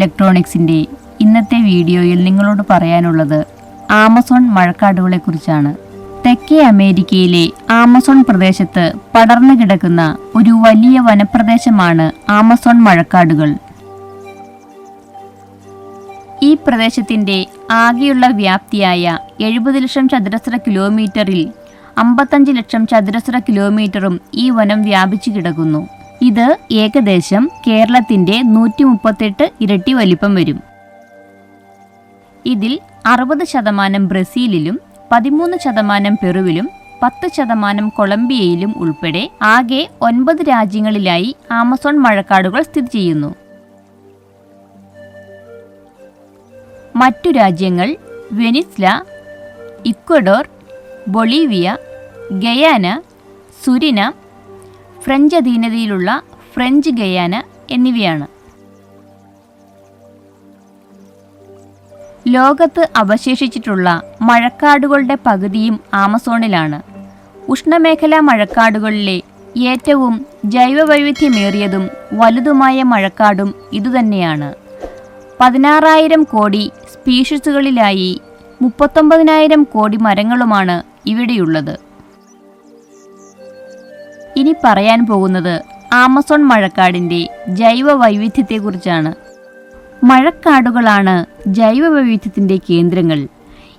ഇലക്ട്രോണിക്സിന്റെ ഇന്നത്തെ വീഡിയോയിൽ നിങ്ങളോട് പറയാനുള്ളത് ആമസോൺ മഴക്കാടുകളെക്കുറിച്ചാണ്. തെക്കേ അമേരിക്കയിലെ ആമസോൺ പ്രദേശത്ത് പടർന്നു കിടക്കുന്ന ഒരു വലിയ വനപ്രദേശമാണ് ആമസോൺ മഴക്കാടുകൾ. ഈ പ്രദേശത്തിന്റെ ആകെയുള്ള വ്യാപ്തിയായ എഴുപത് ലക്ഷം ചതുരശ്ര കിലോമീറ്ററിൽ അമ്പത്തഞ്ച് ലക്ഷം ചതുരശ്ര കിലോമീറ്ററും ഈ വനം വ്യാപിച്ചു കിടക്കുന്നു. ഇത് ഏകദേശം കേരളത്തിന്റെ നൂറ്റി മുപ്പത്തെട്ട് ഇരട്ടി വലിപ്പം വരും. ഇതിൽ അറുപത് ശതമാനം ബ്രസീലിലും പതിമൂന്ന് ശതമാനം പെറുവിലും പത്ത് ശതമാനം കൊളംബിയയിലും ഉൾപ്പെടെ ആകെ ഒൻപത് രാജ്യങ്ങളിലായി ആമസോൺ മഴക്കാടുകൾ സ്ഥിതി ചെയ്യുന്നു. മറ്റു രാജ്യങ്ങൾ Venezuela Ecuador Bolivia Guyana Suriname French അധീനതയിലുള്ള French Guiana എന്നിവയാണ്. ലോകത്ത് അവശേഷിച്ചിട്ടുള്ള മഴക്കാടുകളുടെ പകുതിയും ആമസോണിലാണ്. ഉഷ്ണമേഖലാ മഴക്കാടുകളിലെ ഏറ്റവും ജൈവവൈവിധ്യമേറിയതും വലുതുമായ മഴക്കാടും ഇതുതന്നെയാണ്. പതിനാറായിരം കോടി സ്പീഷീസുകളിലായി മുപ്പത്തൊമ്പതിനായിരം കോടി മരങ്ങളുമാണ് ഇവിടെയുള്ളത്. ഇനി പറയാൻ പോകുന്നത് ആമസോൺ മഴക്കാടിന്റെ ജൈവ വൈവിധ്യത്തെക്കുറിച്ചാണ് മഴക്കാടുകളാണ് ജൈവ വൈവിധ്യത്തിന്റെ കേന്ദ്രങ്ങൾ.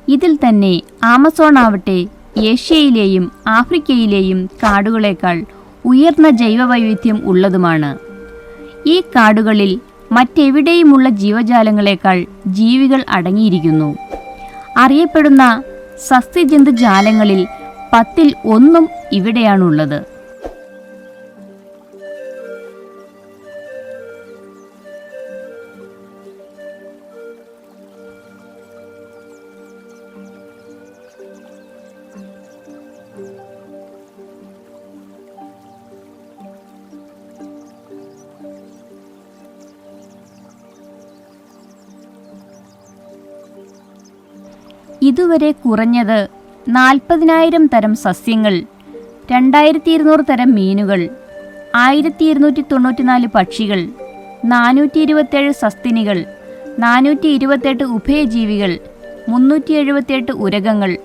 ഇതിൽ തന്നെ ആമസോൺ ആവട്ടെ ഏഷ്യയിലെയും ആഫ്രിക്കയിലെയും കാടുകളേക്കാൾ ഉയർന്ന ജൈവ വൈവിധ്യം ഉള്ളതുമാണ്. ഈ കാടുകളിൽ മറ്റെവിടെയുമുള്ള ജീവജാലങ്ങളെക്കാൾ ജീവികൾ അടങ്ങിയിരിക്കുന്നു. അറിയപ്പെടുന്ന സസ്യജന്തുജാലങ്ങളിൽ പത്തിൽ ഒന്നും ഇവിടെയാണുള്ളത്. ഇതുവരെ കുറഞ്ഞത് നാൽപ്പതിനായിരം തരം സസ്യങ്ങൾ രണ്ടായിരത്തി ഇരുന്നൂറ് തരം മീനുകൾ ആയിരത്തി ഇരുന്നൂറ്റി തൊണ്ണൂറ്റിനാല് പക്ഷികൾ നാനൂറ്റി ഇരുപത്തേഴ് സസ്തിനികൾ നാനൂറ്റി ഇരുപത്തെട്ട് ഉഭയജീവികൾ മുന്നൂറ്റി എഴുപത്തിയെട്ട് ഉരകങ്ങൾ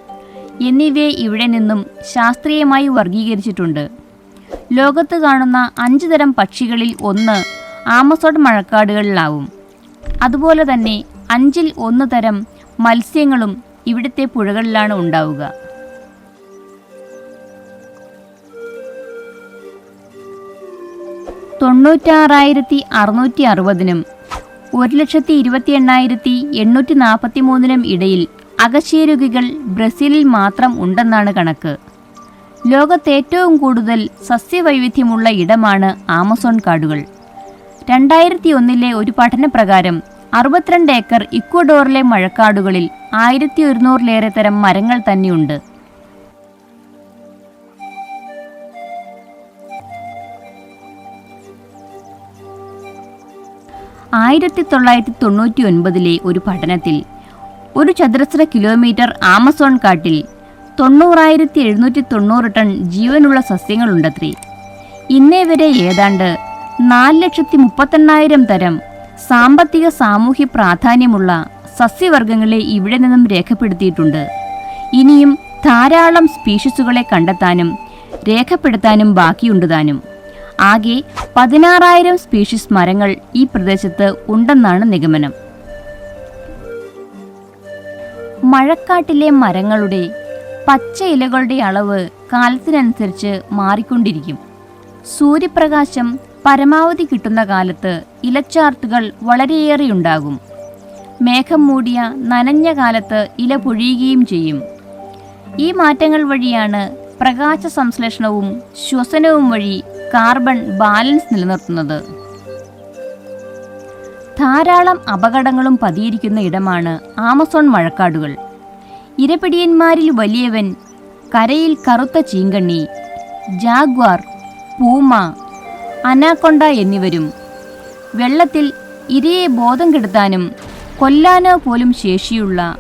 എന്നിവയെ ഇവിടെ നിന്നും ശാസ്ത്രീയമായി വർഗീകരിച്ചിട്ടുണ്ട് ലോകത്ത് കാണുന്ന അഞ്ച് തരം പക്ഷികളിൽ ഒന്ന് ആമസോൺ മഴക്കാടുകളിലാവും. അതുപോലെ തന്നെ അഞ്ചിൽ ഒന്ന് തരം മത്സ്യങ്ങളും ഇവിടുത്തെ പുഴകളിലാണ് ഉണ്ടാവുക. തൊണ്ണൂറ്റാറായിരത്തി അറുന്നൂറ്റി അറുപതിനും ഒരു ലക്ഷത്തി ഇരുപത്തി എണ്ണായിരത്തി എണ്ണൂറ്റി നാൽപ്പത്തി മൂന്നിനും ഇടയിൽ അകശേരുകികൾ ബ്രസീലിൽ മാത്രം ഉണ്ടെന്നാണ് കണക്ക്. ലോകത്ത് ഏറ്റവും കൂടുതൽ സസ്യവൈവിധ്യമുള്ള ഇടമാണ് ആമസോൺ കാടുകൾ. രണ്ടായിരത്തി ഒന്നിലെ ഒരു പഠനപ്രകാരം അറുപത്തിരണ്ട് ഏക്കർ ഇക്വഡോറിലെ മഴക്കാടുകളിൽ ആയിരത്തി ഒരുന്നൂറിലേറെ തരം മരങ്ങൾ തന്നെയുണ്ട്. ആയിരത്തി തൊള്ളായിരത്തി തൊണ്ണൂറ്റി ഒൻപതിലെ ഒരു പഠനത്തിൽ ഒരു ചതുരശ്ര കിലോമീറ്റർ ആമസോൺ കാട്ടിൽ തൊണ്ണൂറായിരത്തി എഴുന്നൂറ്റി തൊണ്ണൂറ് ടൺ ജീവനുള്ള സസ്യങ്ങളുണ്ടത്രേ. ഇന്നേ വരെ ഏതാണ്ട് നാല് ലക്ഷത്തി മുപ്പത്തെണ്ണായിരം തരം സാമ്പത്തിക സാമൂഹ്യ പ്രാധാന്യമുള്ള സസ്യവർഗങ്ങളെ ഇവിടെ നിന്നും രേഖപ്പെടുത്തിയിട്ടുണ്ട്. ഇനിയും ധാരാളം സ്പീഷീസുകളെ കണ്ടെത്താനും രേഖപ്പെടുത്താനും ബാക്കിയുണ്ട് താനും. ആകെ പതിനാറായിരം സ്പീഷീസ് മരങ്ങൾ ഈ പ്രദേശത്ത് ഉണ്ടെന്നാണ് നിഗമനം. മഴക്കാട്ടിലെ മരങ്ങളുടെ പച്ച ഇലകളുടെ അളവ് കാലത്തിനനുസരിച്ച് മാറിക്കൊണ്ടിരിക്കും. സൂര്യപ്രകാശം പരമാവധി കിട്ടുന്ന കാലത്ത് ഇലച്ചാർത്തുകൾ വളരെയേറെയുണ്ടാകും മേഘം മൂടിയ നനഞ്ഞ കാലത്ത് ഇല പൊഴിയുകയും ചെയ്യും. ഈ മാറ്റങ്ങൾ വഴിയാണ് പ്രകാശ സംശ്ലേഷണവും ശ്വസനവും വഴി കാർബൺ ബാലൻസ് നിലനിർത്തുന്നത്. ധാരാളം അപകടങ്ങളും പതിയിരിക്കുന്ന ഇടമാണ് ആമസോൺ മഴക്കാടുകൾ ഇരപിടിയന്മാരിൽ വലിയവൻ കരയിൽ കറുത്ത ചീങ്കണ്ണി ജാഗ്വാർ പൂമ അനാക്കൊണ്ട എന്നിവരും. വെള്ളത്തിൽ ഇരയെ ബോധം കെടുത്താനും കൊല്ലാനോ പോലും ശേഷിയുള്ള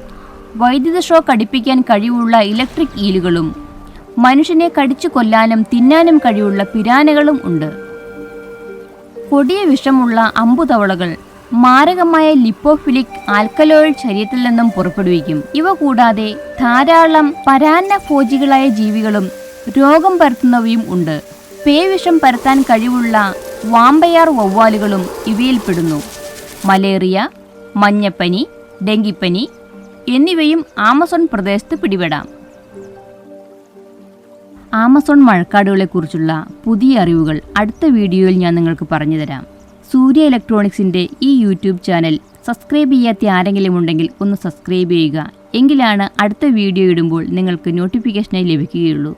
വൈദ്യുത ഷോക്ക് അടിപ്പിക്കാൻ കഴിവുള്ള ഇലക്ട്രിക് ഈലുകളും മനുഷ്യനെ കടിച്ചു കൊല്ലാനും തിന്നാനും കഴിവുള്ള പിരാനകളും ഉണ്ട്. കൊടിയ വിഷമുള്ള അമ്പുതവളകൾ മാരകമായ ലിപ്പോഫിലിക് ആൽക്കലോയിഡ് ശരീരത്തിൽ നിന്നും പുറപ്പെടുവിക്കും. ഇവ കൂടാതെ ധാരാളം പരാന്നഭോജികളായ ജീവികളും രോഗം പരത്തുന്നവയും ഉണ്ട്. പേവിഷം പരത്താൻ കഴിവുള്ള വാമ്പയാർ വവ്വാലുകളും ഇവയിൽപ്പെടുന്നു. മലേറിയ മഞ്ഞപ്പനി ഡെങ്കിപ്പനി എന്നിവയും ആമസോൺ പ്രദേശത്ത് പിടിപെടാം. ആമസോൺ മഴക്കാടുകളെക്കുറിച്ചുള്ള പുതിയ അറിവുകൾ അടുത്ത വീഡിയോയിൽ ഞാൻ നിങ്ങൾക്ക് പറഞ്ഞുതരാം. സൂര്യ ഇലക്ട്രോണിക്സിന്റെ ഈ യൂട്യൂബ് ചാനൽ സബ്സ്ക്രൈബ് ചെയ്യാത്ത ആരെങ്കിലും ഉണ്ടെങ്കിൽ ഒന്ന് സബ്സ്ക്രൈബ് ചെയ്യുക. എങ്കിലാണ് അടുത്ത വീഡിയോ ഇടുമ്പോൾ നിങ്ങൾക്ക് നോട്ടിഫിക്കേഷനായി ലഭിക്കുകയുള്ളൂ.